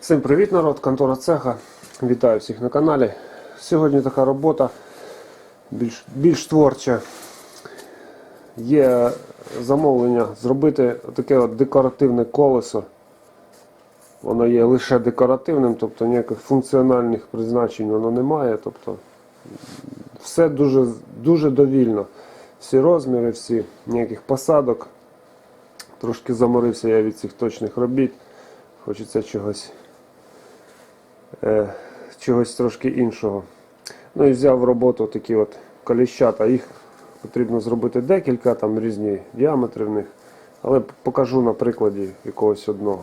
Всім привіт, народ, контора цеха. Вітаю всіх на каналі. Сьогодні така робота більш, більш творча. Є замовлення зробити таке от декоративне колесо. Воно є лише декоративним, тобто ніяких функціональних призначень воно не має. Тобто все дуже, дуже довільно. Всі розміри, всі, ніяких посадок. Трошки заморився я від цих точних робіт. Хочеться чогось, е, чогось трошки іншого. Ну і взяв в роботу такі от коліщата. Їх потрібно зробити декілька, там різні діаметри в них. Але покажу на прикладі якогось одного.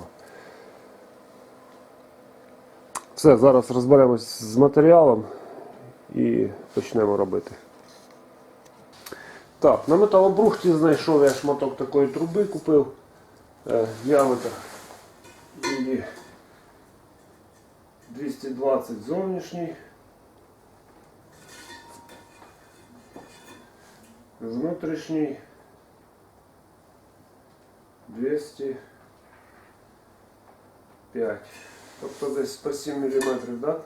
Все, зараз розберемось з матеріалом і почнемо робити. Так, на металобрухті знайшов я шматок такої труби, купив е, діаметр 220 зовнішній. Внутрішній 205. Тобто десь по 7 мм, да?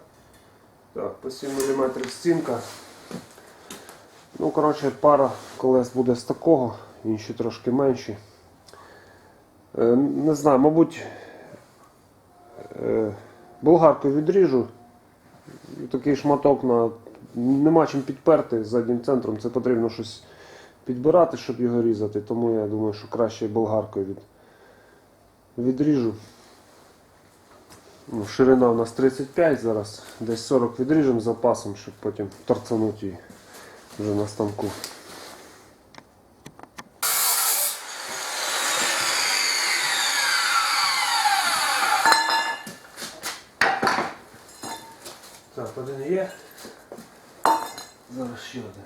Так, по 7 мм стінка. Ну, коротше, пара колес буде з такого, інші трошки менші. Е, Не знаю, мабуть, болгаркою відріжу. Такий шматок на. Нема чим підперти заднім центром. Це потрібно щось підбирати, щоб його різати. Тому я думаю, що краще болгаркою від... відріжу. Ну, ширина у нас 35 зараз, десь 40 відріжемо запасом, щоб потім торцанути її вже на станку. Так, один є. Зараз ще один.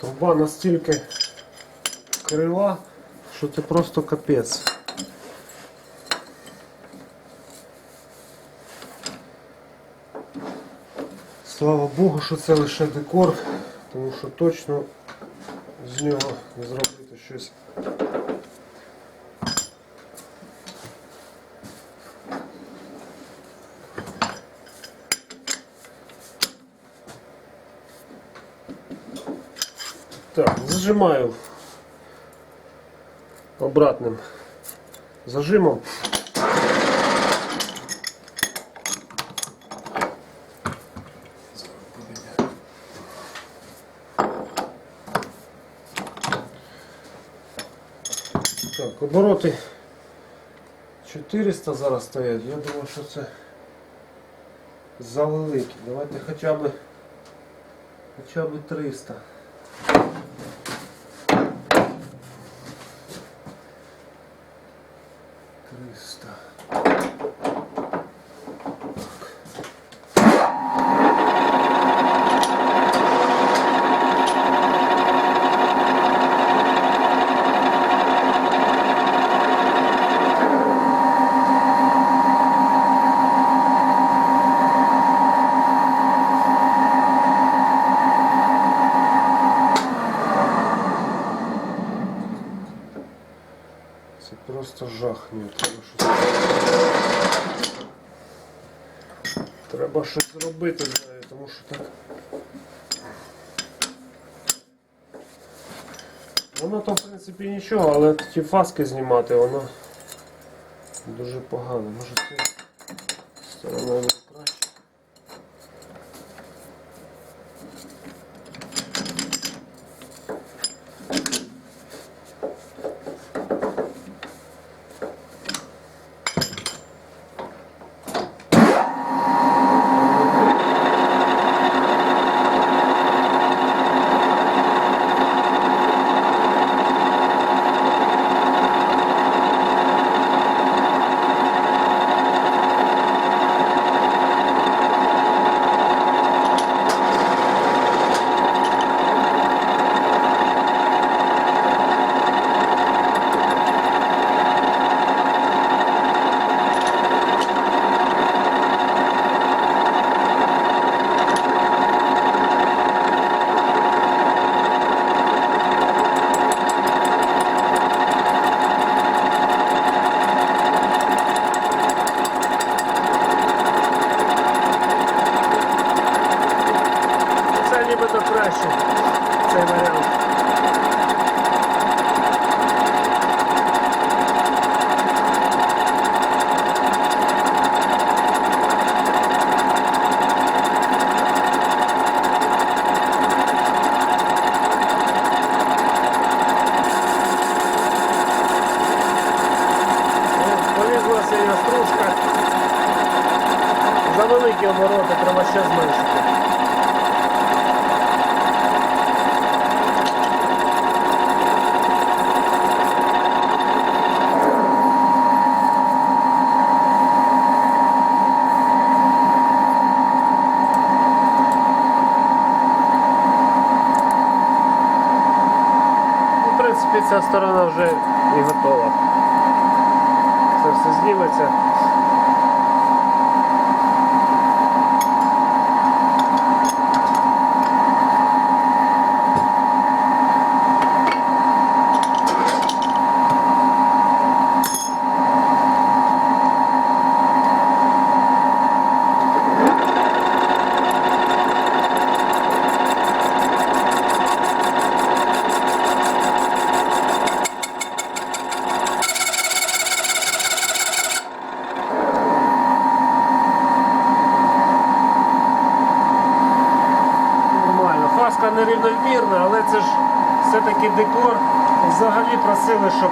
Труба настільки крила, що це просто капець. Слава Богу, що це лише декор, тому що точно з нього зробити щось. Так, зажимаю обратним зажимом. Так, обороти 400 зараз стоять. Я думаю, що це завеликі. Давайте хоча б хоча б 300. Триста. Це просто жах. Ні, треба щось. Треба щось зробити з нею, тому що так. Воно то в принципі нічого, але ті фаски знімати, воно дуже погано. Може це сторона буде краще. верхня стружка. За великі обороти треба ще зменшити. Ну, В принципі, ця сторона вже і готова. Все зніметься. Нормально. Фаска нерівномірна, але це ж все-таки декор. Взагалі просили, щоб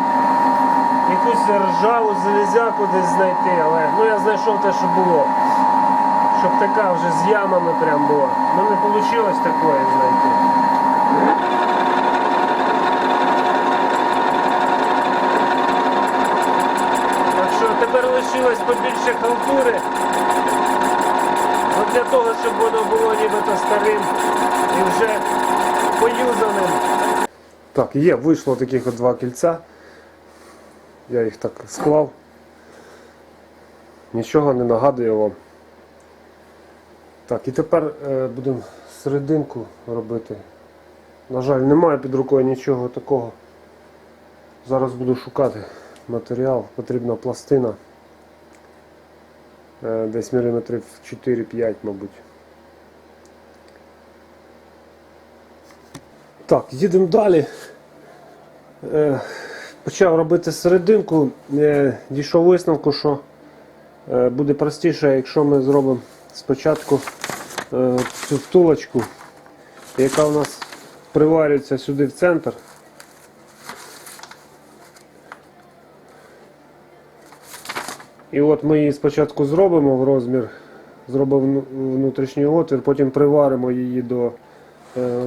якусь ржаву залізяку десь знайти, але ну я знайшов те, що було. Щоб така вже з ямами прям була. Ну не вийшло такої знайти. Так що тепер лишилось побільше халтури. От для того, щоб воно було нібито старим і вже поюзаним. Так, є, вийшло таких от два кільця. Я їх так склав. Нічого не нагадує вам. Так, і тепер е, будемо серединку робити. На жаль, немає під рукою нічого такого. Зараз буду шукати матеріал, потрібна пластина. Е, Десь міліметрів 4-5, мабуть. Так, їдемо далі. Почав робити серединку, е, дійшов висновку, що е, буде простіше, якщо ми зробимо спочатку е, цю втулочку, яка у нас приварюється сюди в центр. І от ми її спочатку зробимо в розмір, зробимо внутрішній отвір, потім приваримо її до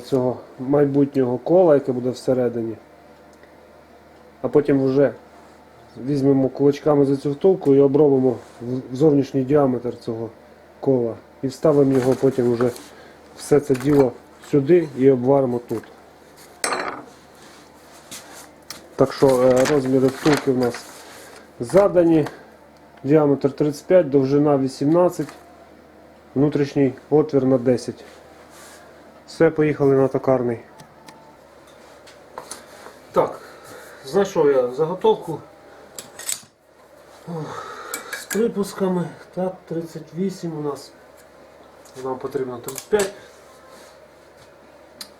цього майбутнього кола, яке буде всередині. А потім вже візьмемо кулачками за цю втулку і обробимо зовнішній діаметр цього кола. І вставимо його потім вже все це діло сюди і обваримо тут. Так що е, розміри втулки у нас задані. Діаметр 35, довжина 18, внутрішній отвір на 10. Все, поїхали на токарний. Так, знайшов я заготовку з припусками. Так, 38 у нас. Нам потрібно 35.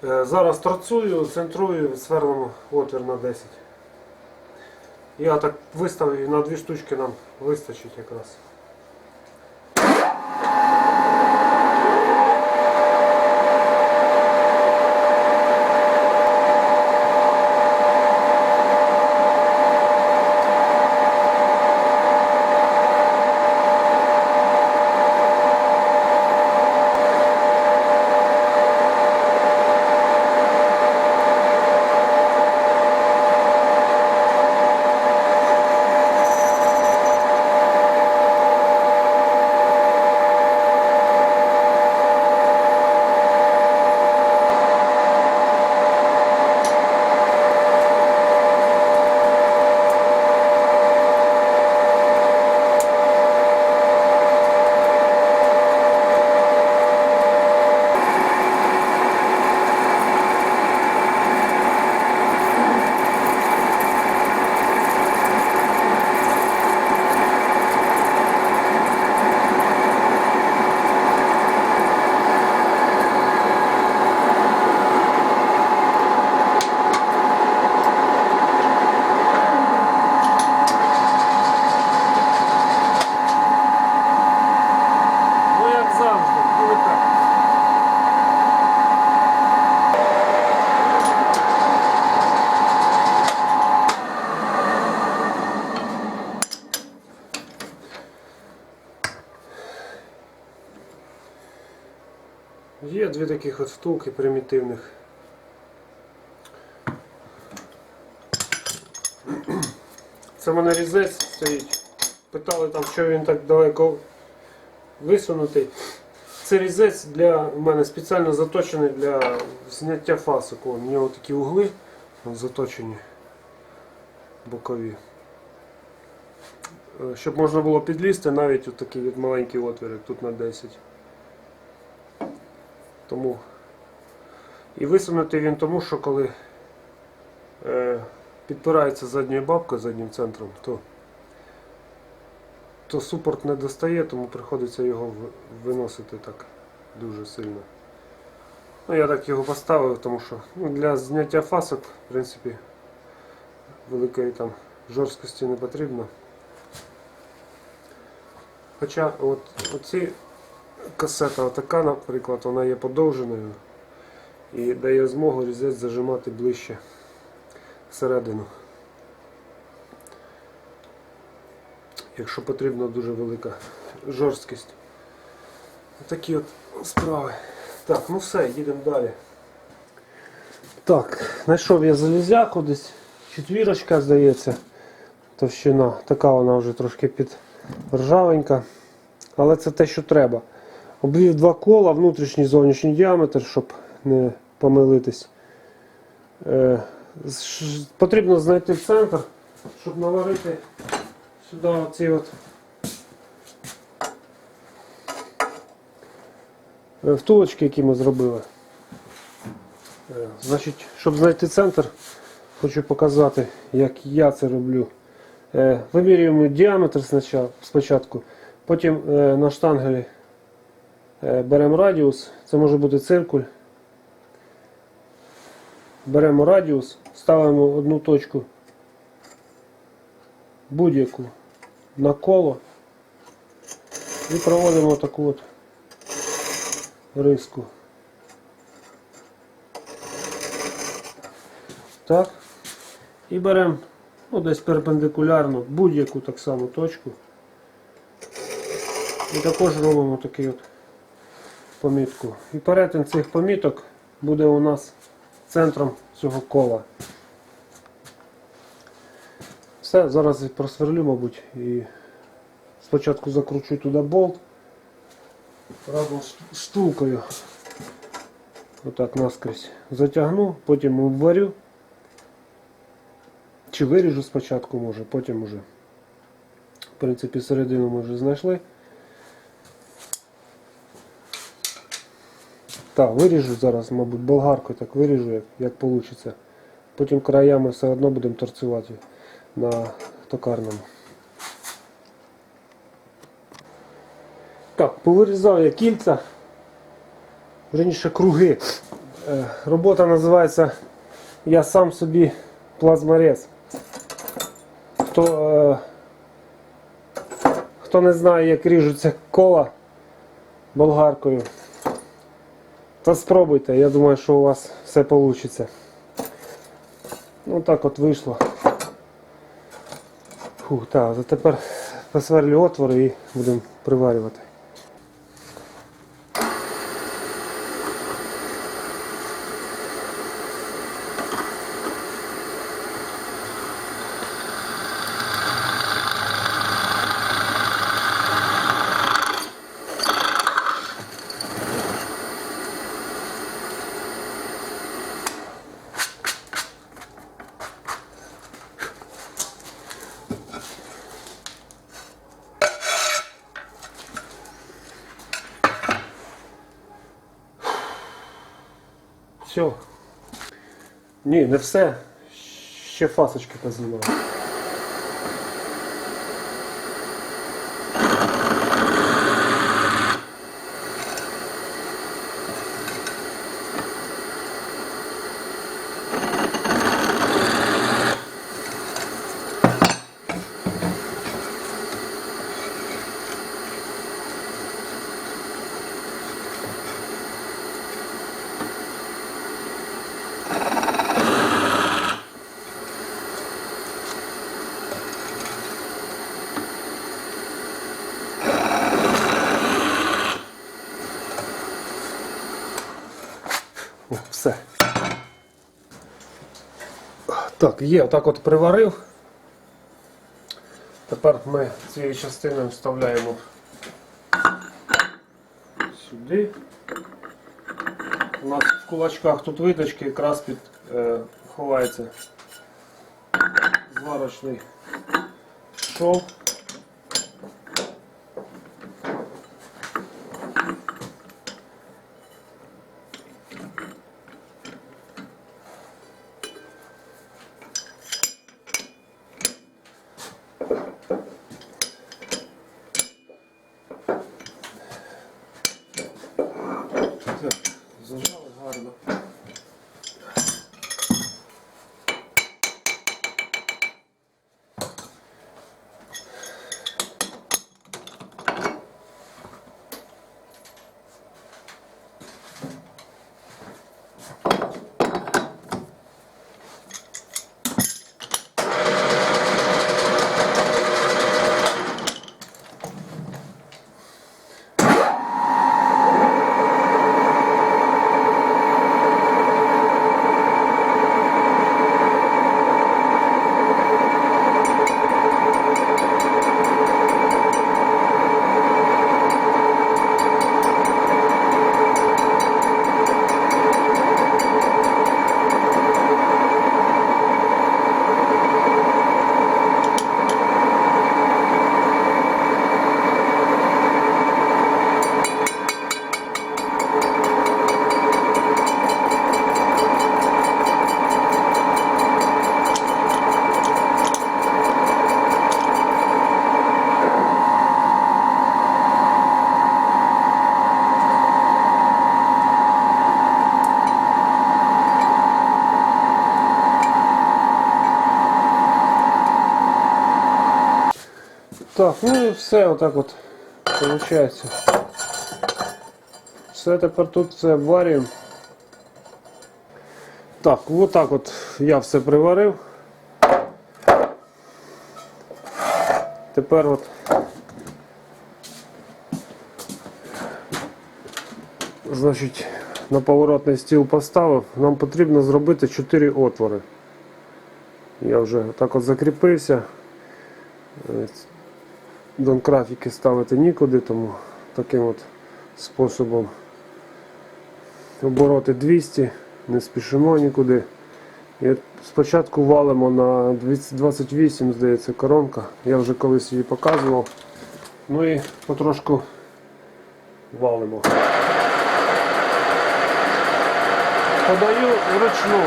Е, Зараз торцую, центрую, сверлимо отвір на 10. Я так виставив і на дві штучки нам вистачить якраз. Таких от втулки примітивних. Це в мене різець стоїть. Питали там, що він так далеко висунутий. Це різець для в мене спеціально заточений для зняття фасок. У нього такі угли заточені бокові. Е, Щоб можна було підлізти навіть у такий от маленький отвір, тут на 10. Тому і висунутий він тому, що коли е, підпирається задньою бабкою, заднім центром, то, то супорт не достає, тому приходиться його виносити так дуже сильно. Ну, я так його поставив, тому що ну, для зняття фасок, в принципі, великої там жорсткості не потрібно. Хоча от оці касета отака, наприклад, вона є подовженою і дає змогу різець зажимати ближче всередину. Якщо потрібна дуже велика жорсткість. Такі от справи. Так, ну все, їдемо далі. Так, знайшов я залізяку десь. Четвірочка, здається, товщина. Така вона вже трошки під ржавенька. Але це те, що треба. Обвів два кола, внутрішній зовнішній діаметр, щоб не помилитись. Е, потрібно знайти центр, щоб наварити сюди оці от е, втулочки, які ми зробили. Е, Значить, щоб знайти центр, хочу показати, як я це роблю. Вимірюємо діаметр спочатку- потім на штангелі беремо радіус, це може бути циркуль. Беремо радіус, ставимо одну точку будь-яку на коло і проводимо таку от риску. Так. І беремо ну, десь перпендикулярно будь-яку так само точку. І також робимо такий от помітку. І перетин цих поміток буде у нас центром цього кола. Все, зараз просверлю, мабуть, і спочатку закручу туди болт разом з штукою. Отак наскрізь затягну, потім обварю. Чи виріжу спочатку може, потім уже. В принципі, середину ми вже знайшли. Так, виріжу зараз, мабуть, болгаркою так виріжу, як, як вийде. Потім краями все одно будемо торцювати на токарному. Так, повирізав я кільця, верніше круги. Е, робота називається Я сам собі плазморез. Хто, е, хто не знає, як ріжуться кола болгаркою, то спробуйте, я думаю, що у вас все вийде. Ну так от вийшло. Фух, так, тепер посверлю отвори і будемо приварювати. Все. Ні, не все. Ще фасочки познімав. Так, є, отак от приварив. Тепер ми цією частиною вставляємо сюди. У нас в кулачках тут виточки якраз під е, ховається зварочний шов. Ну і все отак от виходить. Все тепер тут все обварюємо. Так, отак от я все приварив. Тепер от значить на поворотний стіл поставив. Нам потрібно зробити 4 отвори. Я вже так от закріпився. Донкрафіки ставити нікуди, тому таким от способом обороти 200, не спішимо нікуди. І спочатку валимо на 228, здається, коронка. Я вже колись її показував. Ну і потрошку валимо. Подаю вручну.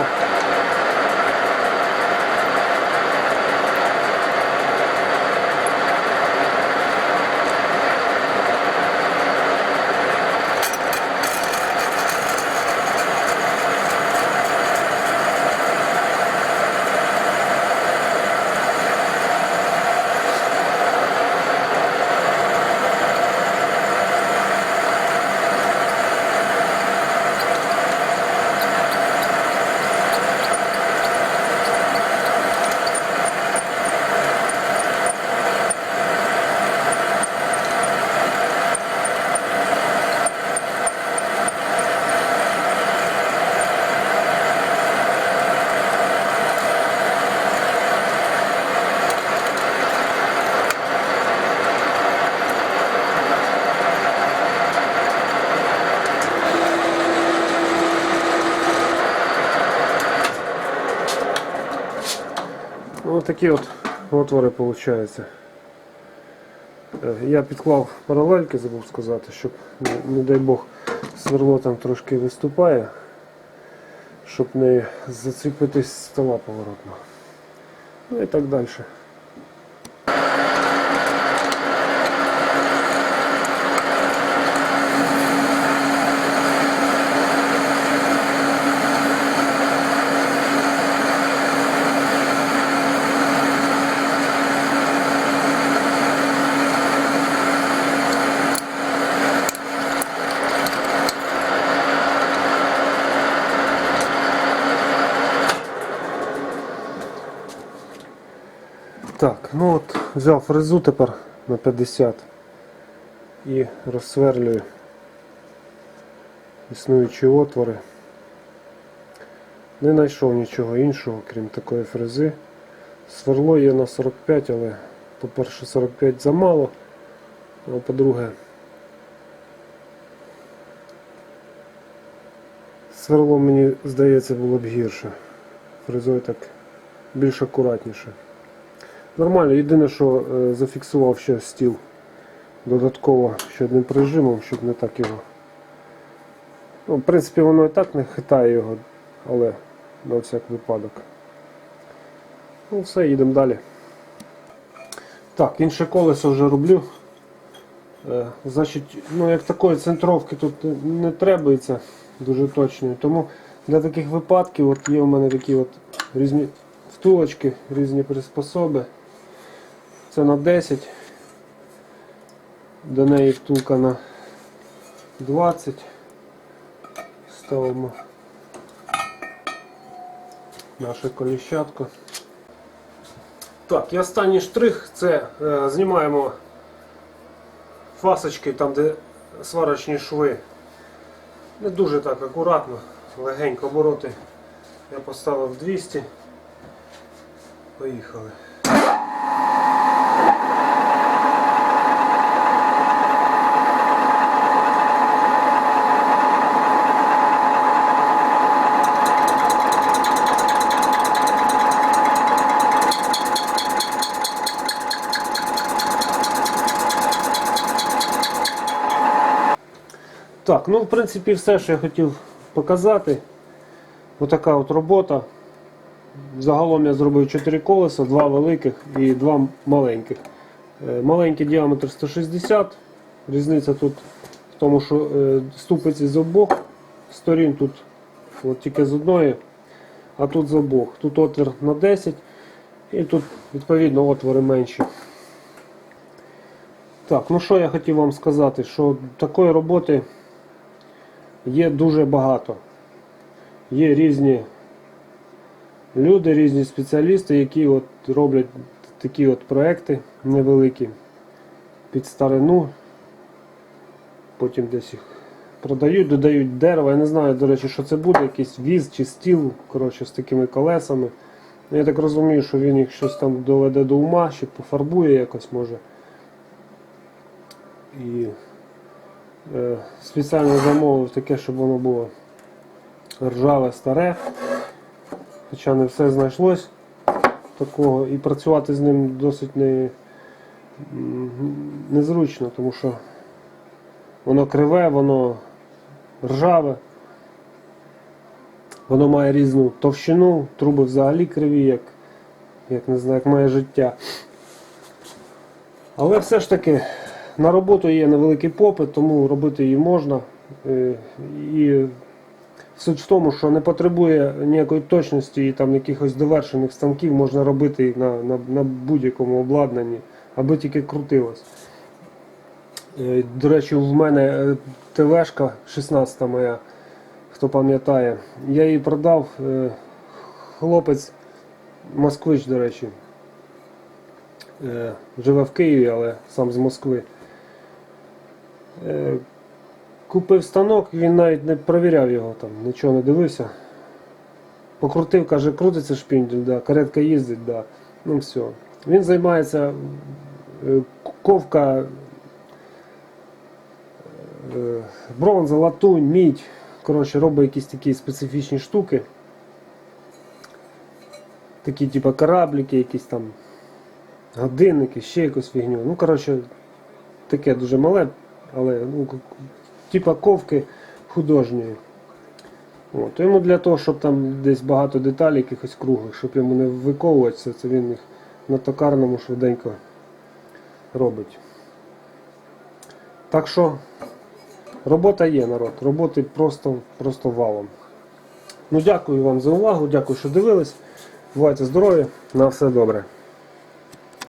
Ось такі от отвори виходять. Я підклав паралельки, забув сказати, щоб, не, дай Бог, сверло там трошки виступає, щоб не зацепитись стола поворотного. Ну і так далі. Так, ну от взяв фрезу тепер на 50 і розсверлюю існуючі отвори. Не знайшов нічого іншого, крім такої фрези. Сверло є на 45, але по-перше 45 замало, а по-друге сверло мені здається було б гірше. Фрезою так більш акуратніше. Нормально, єдине, що е, зафіксував ще стіл додатково ще одним прижимом, щоб не так його. Ну, в принципі, воно і так не хитає його, але на всяк випадок. Ну все, їдемо далі. Так, інше колесо вже роблю. Е, значить, ну як такої центровки тут не требується дуже точної. Тому для таких випадків от є у мене такі от різні втулочки, різні приспособи. Це на 10. До неї втулка на 20. Ставимо наше коліщатко. Так, і останній штрих це е, знімаємо фасочки там, де сварочні шви. Не дуже так акуратно, легенько обороти. Я поставив 200. Поїхали. Так, ну в принципі все, що я хотів показати. Отака от робота. Загалом я зробив 4 колеса, 2 великих і 2 маленьких. Е, Маленький діаметр 160. Різниця тут в тому, що е, ступиці з обох сторін тут от тільки з одної, а тут з обох. Тут отвір на 10 і тут відповідно отвори менші. Так, ну що я хотів вам сказати, що такої роботи є дуже багато. Є різні люди, різні спеціалісти, які от роблять такі от проекти невеликі під старину. Потім десь їх продають, додають дерево. Я не знаю, до речі, що це буде, якийсь віз чи стіл коротше, з такими колесами. Ну, Я так розумію, що він їх щось там доведе до ума, ще пофарбує якось може. І спеціально замовив таке, щоб воно було ржаве старе. Хоча не все знайшлось такого. І працювати з ним досить не, незручно, тому що воно криве, воно ржаве. Воно має різну товщину, труби взагалі криві, як, як не знаю, як моє життя. Але все ж таки на роботу є невеликий попит, тому робити її можна. Е, І суть в тому, що не потребує ніякої точності і там якихось довершених станків, можна робити на, на, на будь-якому обладнанні, аби тільки крутилось. Е, До речі, в мене е, ТВшка 16 моя, хто пам'ятає, я її продав. Хлопець москвич, до речі. Живе в Києві, але сам з Москви. Е, Купив станок, він навіть не перевіряв його, там, нічого не дивився. Покрутив, каже, крутиться шпіндель, да, каретка їздить, да. ну все. Він займається е, ковка, е, бронза, латунь, мідь. Коротше, робить якісь такі специфічні штуки. Такі, типу, кораблики, якісь там годинники, ще якусь фігню. Ну, коротше, таке дуже мале, але ну, типа ковки художньої. От. Йому для того, щоб там десь багато деталей якихось круглих, щоб йому не виковуватися, це він їх на токарному швиденько робить. Так що робота є, народ. Роботи просто, просто валом. Ну, дякую вам за увагу, дякую, що дивились. Бувайте здорові, на все добре.